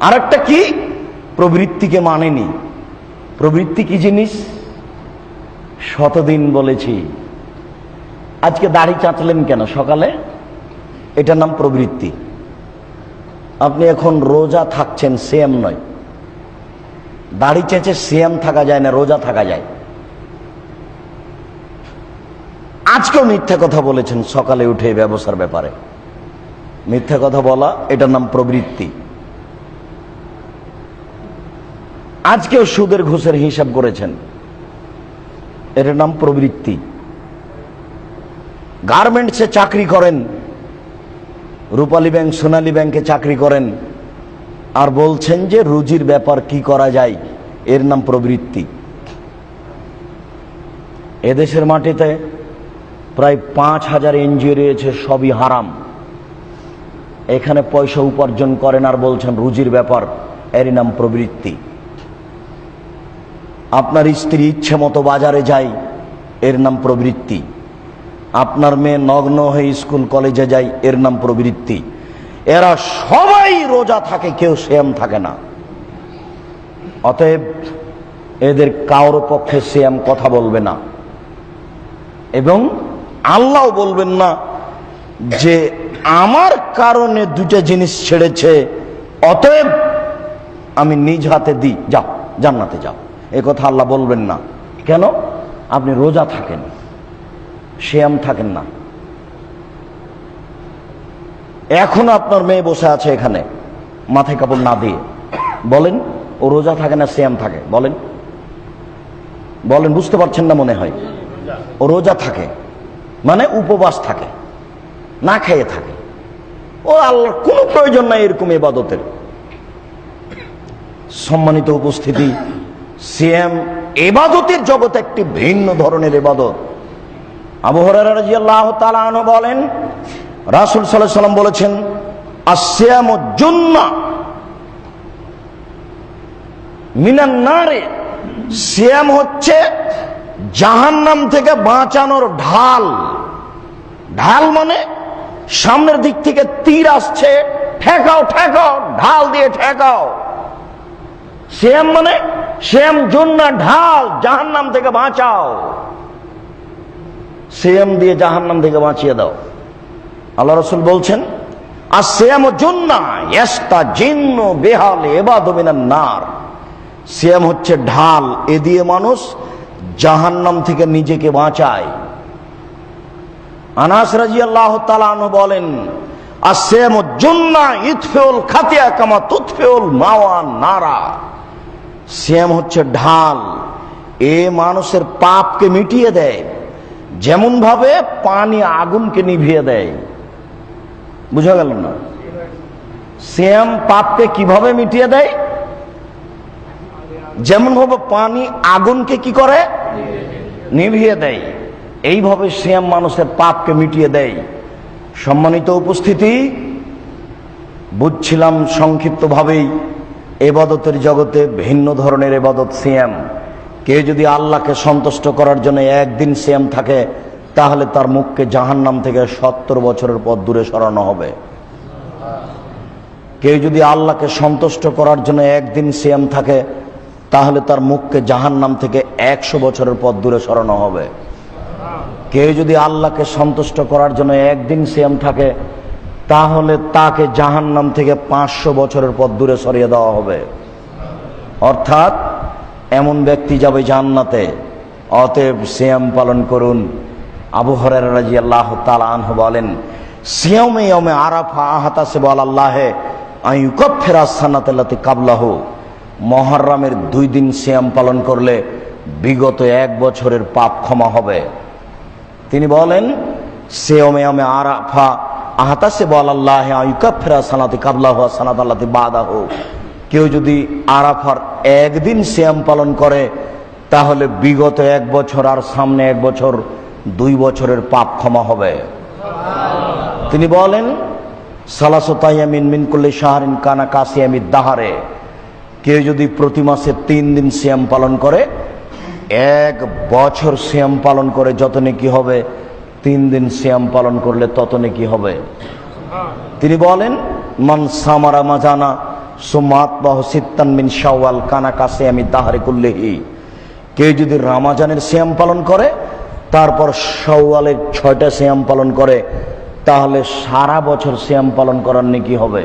আর একটা কি? প্রবৃত্তিকে মানেনি। প্রবৃত্তি কি জিনিস? শতদিন বলেছি। আজকে দাড়ি চাঁচলেন কেন সকালে? এটার নাম প্রবৃত্তি। আপনি এখন রোজা থাকছেন সেম নয়। দাড়ি চেঁচে সেম থাকা যায় না, রোজা থাকা যায়। আজকেও মিথ্যা কথা বলেছেন সকালে উঠে ব্যবসার ব্যাপারে। মিথ্যা কথা বলা, এটার নাম প্রবৃত্তি। আজকেও সুদের ঘুষের হিসাব করেছেন। এর নাম প্রবৃত্তি। গার্মেন্টসে চাকরি করেন, রূপালী ব্যাংক, সোনালী ব্যাংকে চাকরি করেন, আর বলছেন যে রুজির ব্যাপার কি করা যায়, এর নাম প্রবৃত্তি। এদেশের মাটিতে প্রায় পাঁচ হাজার এনজিও রয়েছে, সবই হারাম। এখানে পয়সা উপার্জন করেন আর বলছেন রুজির ব্যাপার, এরই নাম প্রবৃত্তি। আপনার স্ত্রী ইচ্ছে মতো বাজারে যায়, এর নাম প্রবৃত্তি। আপনার মেয়ে নগ্ন হয়ে স্কুল, কলেজে যায়, এর নাম প্রবৃত্তি। এরা সবাই রোজা থাকে, কেউ শ্যাম থাকে না। অতএব এদের কারোর পক্ষে শ্যাম কথা বলবে না। এবং আল্লাহ বলবেন না যে, আমার কারণে দুটা জিনিস ছেড়েছে, অতএব আমি নিজ হাতে দিই। যাও, জান্নাতে যাও। এ কথা আল্লাহ বলবেন না। কেন? আপনি রোজা থাকেন শ্যাম থাকেন না। এখন আপনার মেয়ে বসে আছে এখানে, মাথায় কাপড় না দিয়ে। বলেন, ও রোজা থাকে না শ্যাম থাকে? বলেন। বলেন, বুঝতে পারছেন না মনে হয়? ও রোজা থাকে মানে উপবাস থাকে, না খেয়ে থাকে। ও আল্লাহর কোনো প্রয়োজন নাই এরকম এবাদতের। সম্মানিত উপস্থিতি সিএম এবাদতের জগতে একটি ভিন্ন ধরনের এবাদত। আবু হরাহ তালানো বলেন, রাসুল সাল্লাহ সাল্লাম বলেছেন আসিয়াম জুন্না মিনান্নারে সিয়াম হচ্ছে জাহান্নাম থেকে বাঁচানোর ঢাল। ঢাল মানে সামনের দিক থেকে তীর আসছে, ঠেকাও ঠেকাও, ঢাল দিয়ে ঠেকাও। শ্যাম মানে শ্যাম জন্না ঢাল জাহান্নাম থেকে বাঁচাও। শ্যাম দিয়ে জাহান্নাম থেকে বাঁচিয়ে দাও। আল্লাহ রসুল বলছেন আর শ্যাম জন্না এস্তা জিন্ন বেহাল এবাদ নার। শ্যাম হচ্ছে ঢাল, এ দিয়ে মানুষ জাহান্নাম থেকে নিজেকে বাঁচায়। আনাস রাজি আল্লাহ তালানো বলেন আর শ্যাম জন্না ইতফেউল খাতিয়া কামা তুৎফেউল মাওয়া নারা। শ্যাম হচ্ছে ঢাল। এ মানুষের পাপকে মিটিয়ে দেয়। যেমন ভাবে পানি আগুনকে নিভিয়ে দেয়। বুঝা গেল না? শ্যাম পাপকে কীভাবে মিটিয়ে দেয়? যেমন ভাবে পানি আগুনকে কি করে? নিভিয়ে দেয়। এইভাবে শ্যাম মানুষের পাপকে মিটিয়ে দেয়। সম্মানিত উপস্থিতি, বুঝছিলাম সংক্ষিপ্তভাবেই। এবাদতের জগতে ভিন্ন ধরনের এবাদত সিয়াম। কেউ যদি আল্লাহকে সন্তুষ্ট করার জন্য একদিন সিয়াম থাকে, তাহলে তার মুখকে জাহান্নাম থেকে সত্তর বছরের পর দূরে সরানো হবে। কেউ যদি আল্লাহকে সন্তুষ্ট করার জন্য একদিন সিয়াম থাকে, তাহলে তার মুখকে জাহান্নাম থেকে একশো বছরের পর দূরে সরানো হবে। কেউ যদি আল্লাহকে সন্তুষ্ট করার জন্য একদিন সিয়াম থাকে তাহলে তাকে জাহান্নাম থেকে পাঁচশো বছরের পর দূরে সরিয়ে দেওয়া হবে। অর্থাৎ এমন ব্যক্তি যাবে জান্নাতে। অতএব সিয়াম পালন করুন। আবু হরের আল্লাহ তালাহ বলেন, সিয়ামে ইয়মে আরাফা আহাতা সে বল আল্লাহে আইকব ফেরাজ সান্নাতাল্লাতে কাবলাহ। মহরমের দুই দিন সিয়াম পালন করলে বিগত এক বছরের পাপ ক্ষমা হবে। তিনি বলেন সেওমে আমে আরাফা আহাতাসে বল আল্লাহ আইকাফেরা সানাতে কাবলাহ সানাত আল্লাতে বাদাহ। কেউ যদি আরাফার একদিন শ্যাম পালন করে, তাহলে বিগত এক বছর আর সামনে এক বছর দুই বছরের পাপ ক্ষমা হবে। তিনি বলেন সালাসতাইয়ামিন মিন করলে শাহরিন কানা কাসিয়ামি দাহারে। কেউ যদি প্রতি মাসে তিন দিন শ্যাম পালন করে, এক বছর শ্যাম পালন করে, যত নাকি হবে তিন দিন শ্যাম পালন করলে তত নাকি হবে? তিনি বলেন, মান সামারা মাজানা সুমাত বাহ সিত্তান মিন শাওয়াল কানা কাছে আমি তাহারে করলেহি কেউ যদি রামাজানের শ্যাম পালন করে, তারপর শাওয়ালের ছয়টা শ্যাম পালন করে, তাহলে সারা বছর শ্যাম পালন করার নাকি হবে?